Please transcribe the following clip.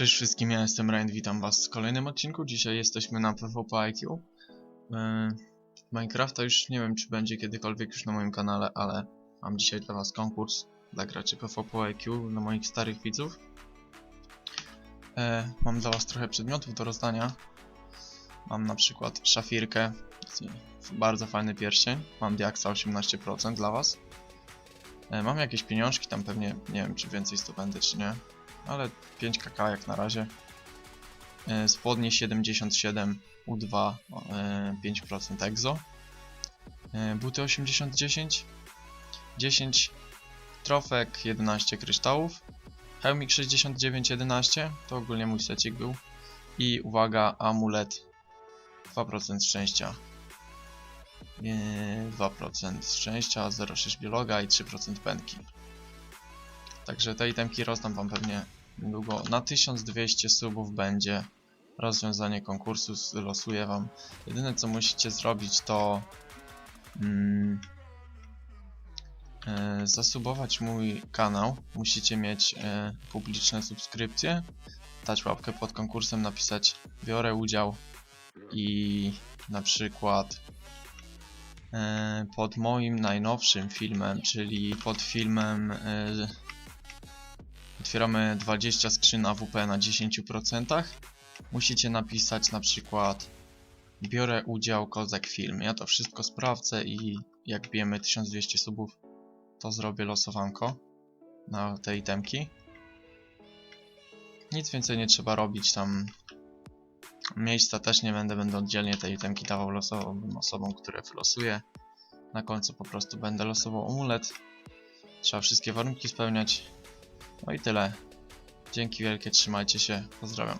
Cześć wszystkim, ja jestem Ryan, witam was w kolejnym odcinku. Dzisiaj jesteśmy na PvP IQ. Yy, Minecrafta już nie wiem, czy będzie kiedykolwiek już na moim kanale, ale mam dzisiaj dla was konkurs dla graczy PvP IQ, dla moich starych widzów. E, mam dla was trochę przedmiotów do rozdania. Mam na przykład szafirkę, bardzo fajny pierścień. Mam diaksa 18% dla was. E, mam jakieś pieniążki, tam pewnie nie wiem, czy więcej zdobędę, czy nie ale 5 kk jak na razie. E, Spodnie 77 U2 e, 5% EXO. E, Buty 80 10 10 trofek 11 kryształów. Hełmik 69 11 to ogólnie mój secik był. I uwaga, amulet 2% szczęścia. E, 2% szczęścia, 0,6 biologa i 3% pętki. Także te itemki rozdam wam pewnie niedługo. Na 1200 subów będzie rozwiązanie konkursu, losuję wam. Jedyne co musicie zrobić to mm, e, zasubować mój kanał. Musicie mieć e, publiczne subskrypcje, dać łapkę pod konkursem, napisać biorę udział i na przykład e, pod moim najnowszym filmem, czyli pod filmem otwieramy 20 skrzyn AWP na 10%. Musicie napisać na przykład biorę udział Kozak Film. Ja to wszystko sprawdzę i jak bijemy 1200 subów, to zrobię losowanko na te itemki. Nic więcej nie trzeba robić tam. Miejsca też nie będę, będę oddzielnie te itemki dawał losowym osobom, które wylosuję. Na końcu po prostu będę losował amulet. Trzeba wszystkie warunki spełniać. No i tyle. Dzięki wielkie, trzymajcie się, pozdrawiam.